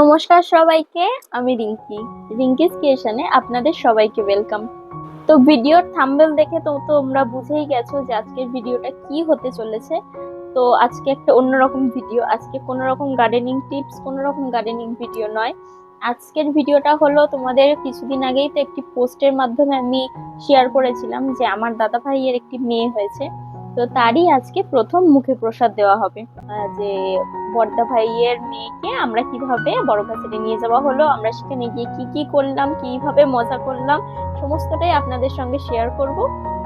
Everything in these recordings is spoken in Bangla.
নমস্কার সবাইকে, আমি রিঙ্কি। রিঙ্কিস ক্রিয়েশনে আপনাদের সবাইকে ওয়েলকাম তো ভিডিওর থাম্বেল দেখে তো তোমরা বুঝেই গেছো যে আজকের ভিডিওটা কি হতে চলেছে। তো আজকে একটা অন্যরকম ভিডিও, আজকে কোনো রকম গার্ডেনিং টিপস কোনো রকম গার্ডেনিং ভিডিও নয়। আজকের ভিডিওটা হলো তোমাদের কিছুদিন আগেই তো একটি পোস্টের মাধ্যমে আমি শেয়ার করেছিলাম যে আমার দাদা ভাইয়ের একটি মেয়ে হয়েছে। তো তারই আজকে প্রথম মুখে প্রসাদ দেওয়া হবে। যে বর্দা ভাইয়ের মেয়েকে আমরা কীভাবে বড় কাছে নিয়ে যাওয়া হলো, আমরা সেখানে গিয়ে কি কি করলাম, কীভাবে মজা করলাম, সমস্তটাই আপনাদের সঙ্গে শেয়ার করব।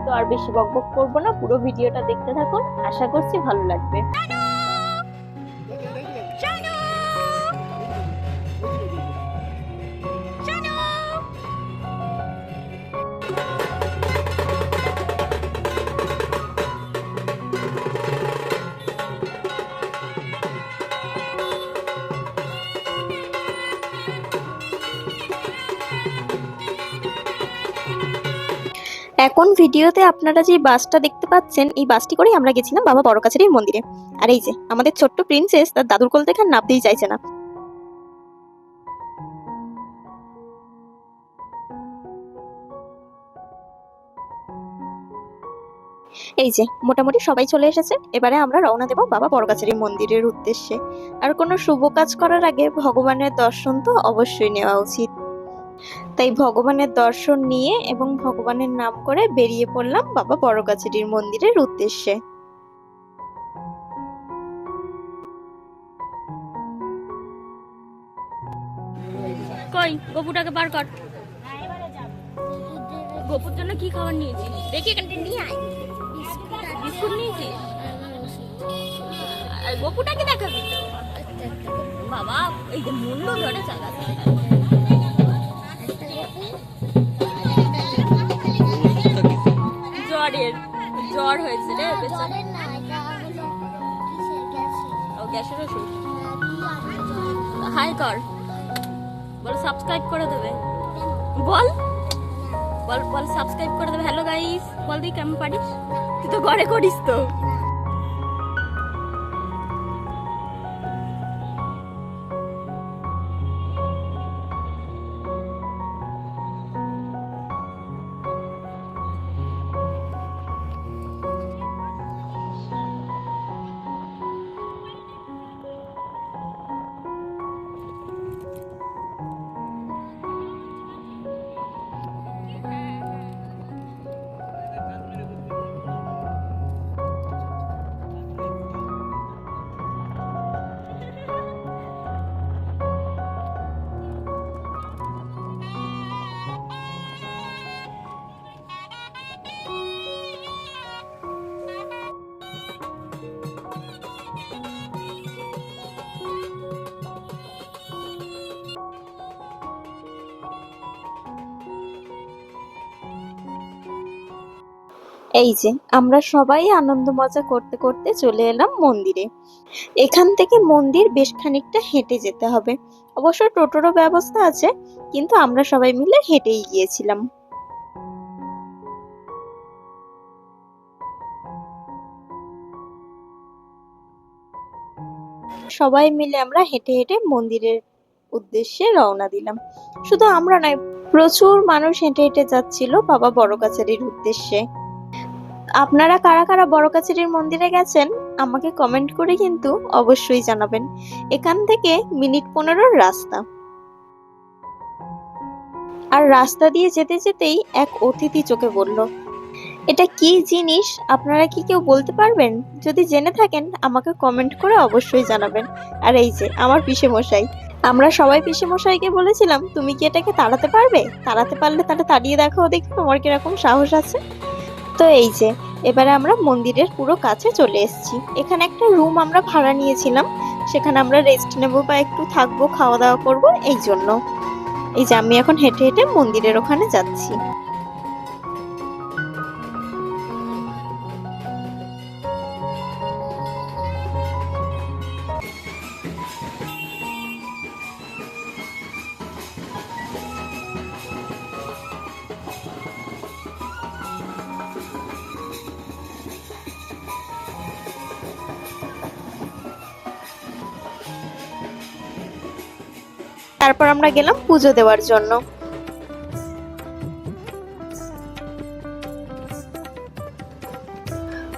তো আর বেশি বকবক করব না, পুরো ভিডিওটা দেখতে থাকুন। আশা করছি ভালো লাগবে। এখন ভিডিওতে আপনারা যে বাসটা দেখতে পাচ্ছেন, এই বাসটি করেই আমরা গেছিলাম বাবা বড় কাছারির মন্দিরে। আর এই যে, আমাদের ছোট্ট প্রিন্সেস তার দাদুর কোল থেকে আর নামতেই চাইছে না। এই যে, মোটামুটি সবাই চলে এসেছে। এবারে আমরা রওনা দেব বাবা বড়গাছারি মন্দিরের উদ্দেশ্যে। আর কোনো শুভ কাজ করার আগে ভগবানের দর্শন তো অবশ্যই নেওয়া উচিত। তাই ভগবানের দর্শন নিয়ে এবং ভগবানের নাম করে বেরিয়ে পড়লাম বাবা বড়গাছিটির মন্দিরের উদ্দেশ্যে। কই? গপুটাকে বার কর। গপুর জন্য কি খাবার নিয়েছিস? দেখি এখানটা নিয়ে আয়। বিস্কুট নিয়েছিস? আর গপুটাকে দেখাবি? বাবা, এই যে মুন্ড ধরে চালাচ্ছে। জ্বরের জ্বর হয়েছে রে বেচারা ও গ্যাসের ওষুধ? হাই কর। বল সাবস্ক্রাইব করে দেবে। বল। বল বল সাবস্ক্রাইব করে দেবে। হ্যালো গাইস বল তুই কেমন পারিস? তুই তো ঘরে করিস তো। এই যে, আমরা সবাই আনন্দ মজা করতে করতে চলে এলাম মন্দিরে। এখান থেকে মন্দির বেশ খানিকটা হেঁটে যেতে হবে। অবশ্য টোটোরও ব্যবস্থা আছে, কিন্তু আমরা সবাই মিলে হেঁটেই গিয়েছিলাম। সবাই মিলে আমরা হেঁটে হেঁটে মন্দিরের উদ্দেশ্যে রওনা দিলাম। শুধু আমরা নয়, প্রচুর মানুষ হেঁটে হেঁটে যাচ্ছিল বাবা বড় কাছারির উদ্দেশ্যে। আপনারা কারা কারা বড় কাছারির মন্দিরে গেছেন, আমাকে কমেন্ট করে কিন্তু অবশ্যই জানাবেন। এখান থেকে মিনিট পনেরোর রাস্তা। আর রাস্তা দিয়ে যেতে যেতেই এক অতিথি চোখে বলল, এটা কি জিনিস? আপনারা কি কেউ বলতে পারবেন? যদি জেনে থাকেন, আমাকে কমেন্ট করে অবশ্যই জানাবেন। আর এই যে, আমার পিসে মশাই আমরা সবাই পিসে মশাইকে বলেছিলাম, তুমি কি এটাকে তাড়াতে পারবে? তাড়াতে পারলে তাহলে তাড়িয়ে দেখাও দেখি তোমার কীরকম সাহস আছে। তো এই যে, এবারে আমরা মন্দিরের পুরো কাছে চলে এসেছি। এখানে একটা রুম আমরা ভাড়া নিয়েছিলাম। সেখানে আমরা রেস্ট নেব বা একটু থাকব, খাওয়া দাওয়া করব, এই জন্য। এই যে, আমি এখন হেঁটে হেঁটে মন্দিরের ওখানে যাচ্ছি। তারপর আমরা গেলাম পুজো দেওয়ার জন্য।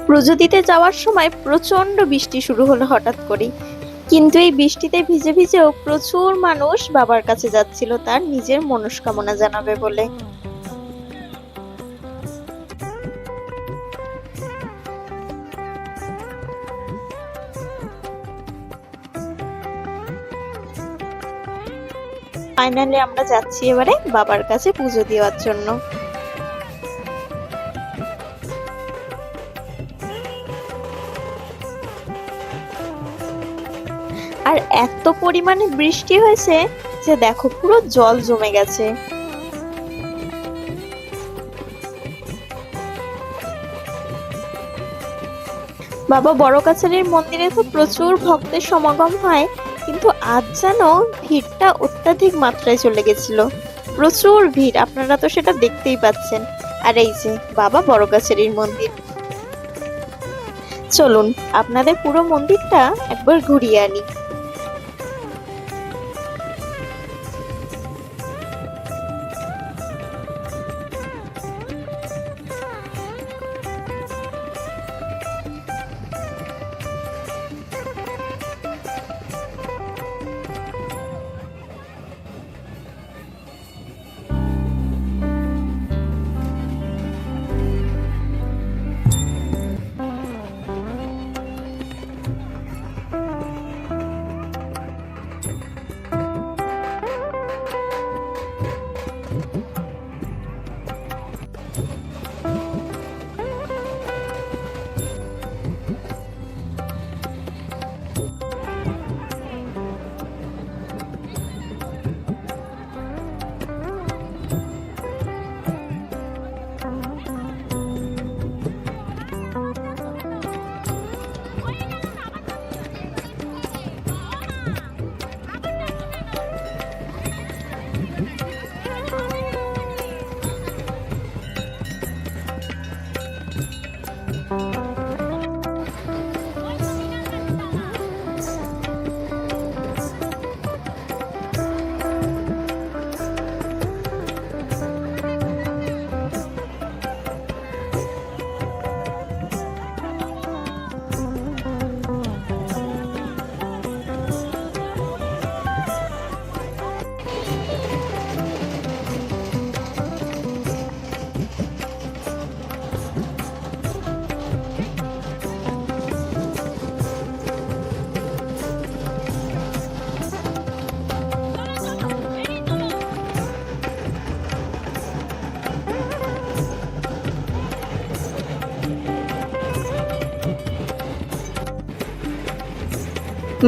পুজো দিতে যাওয়ার সময় প্রচণ্ড বৃষ্টি শুরু হলো হঠাৎ করেই। কিন্তু এই বৃষ্টিতে ভিজে ভিজেও প্রচুর মানুষ বাবার কাছে যাচ্ছিল তার নিজের মনস্কামনা জানাবে বলে। ফাইনালি আমরা যাচ্ছি এবারে বাবার কাছে পুজো দেওয়ার জন্য। আর এত পরিমাণে বৃষ্টি হয়েছে যে দেখো পুরো জল জমে গেছে। বাবা বড় কাছারির মন্দিরে তো প্রচুর ভক্তের সমাগম হয়। কিন্তু আজ যেন ভিড়টা অত্যাধিক মাত্রায় চলে গেছিল। প্রচুর ভিড়, আপনারা তো সেটা দেখতেই পাচ্ছেন। আর এই যে, বাবা বড় কাছারির মন্দির। চলুন, আপনাদের পুরো মন্দিরটা একবার ঘুরিয়ে আনি।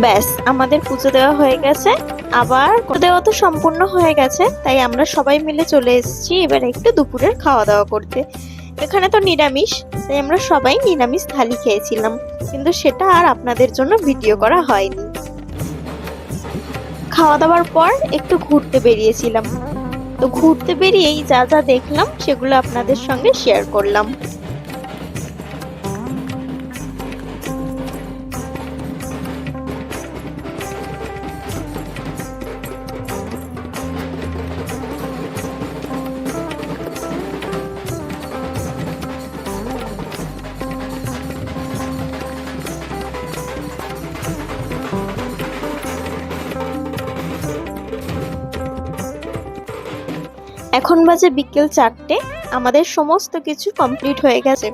ব্যাস, আমাদের পুজো দেওয়া হয়ে গেছে। আবার দেওয়া তো সম্পূর্ণ হয়ে গেছে, তাই আমরা সবাই মিলে চলে এসেছি এবার একটু দুপুরের খাওয়া দাওয়া করতে। এখানে তো নিরামিষ, তাই আমরা সবাই নিরামিষ থালি খেয়েছিলাম, কিন্তু সেটা আর আপনাদের জন্য ভিডিও করা হয়নি। খাওয়া দাওয়ার পর একটু ঘুরতে বেরিয়েছিলাম। তো ঘুরতে বেরিয়েই যা যা দেখলাম, সেগুলো আপনাদের সঙ্গে শেয়ার করলাম। এখন বাজে বিকেল চারটে, আমাদের সমস্ত কিছু কমপ্লিট হয়ে গেছে।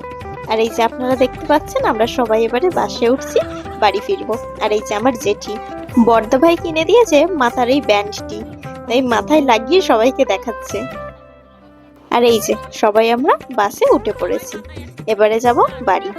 আর এই যে আপনারা দেখতে পাচ্ছেন, আমরা সবাই এবারে বাসে উঠছি, বাড়ি ফিরবো। আর এই যে আমার জেঠি বর্দা ভাই কিনে দিয়েছে মাথার এই ব্যান্ডটি তাই মাথায় লাগিয়ে সবাইকে দেখাচ্ছে। আর এই যে সবাই আমরা বাসে উঠে পড়েছি। এবারে যাব বাড়ি।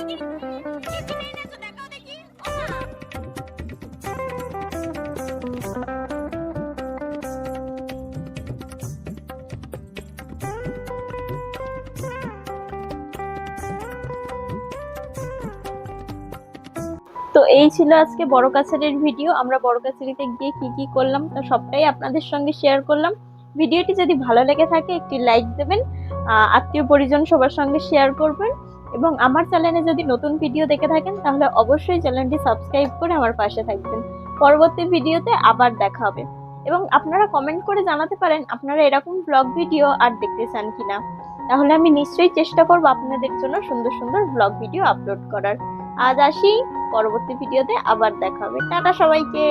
তো এই ছিল আজকে বড় কাছারির ভিডিও। আমরা বড় কাছারিতে গিয়ে কি কি করলাম তো সবটাই আপনাদের সঙ্গে শেয়ার করলাম। ভিডিওটি যদি ভালো লেগে থাকে, একটি লাইক দেবেন আত্মীয় পরিজন সবার সঙ্গে শেয়ার করবেন এবং আমার চ্যানেলে যদি নতুন ভিডিও দেখে থাকেন, তাহলে অবশ্যই চ্যানেলটি সাবস্ক্রাইব করে আমার পাশে থাকবেন। পরবর্তী ভিডিওতে আবার দেখা হবে। এবং আপনারা কমেন্ট করে জানাতে পারেন, আপনারা এরকম ব্লগ ভিডিও আর দেখতে চান কিনা। তাহলে আমি নিশ্চয়ই চেষ্টা করব আপনাদের জন্য সুন্দর সুন্দর ব্লগ ভিডিও আপলোড করার। আজ আসি পরবর্তী ভিডিওতে আবার দেখা হবে। টাটা সবাইকে!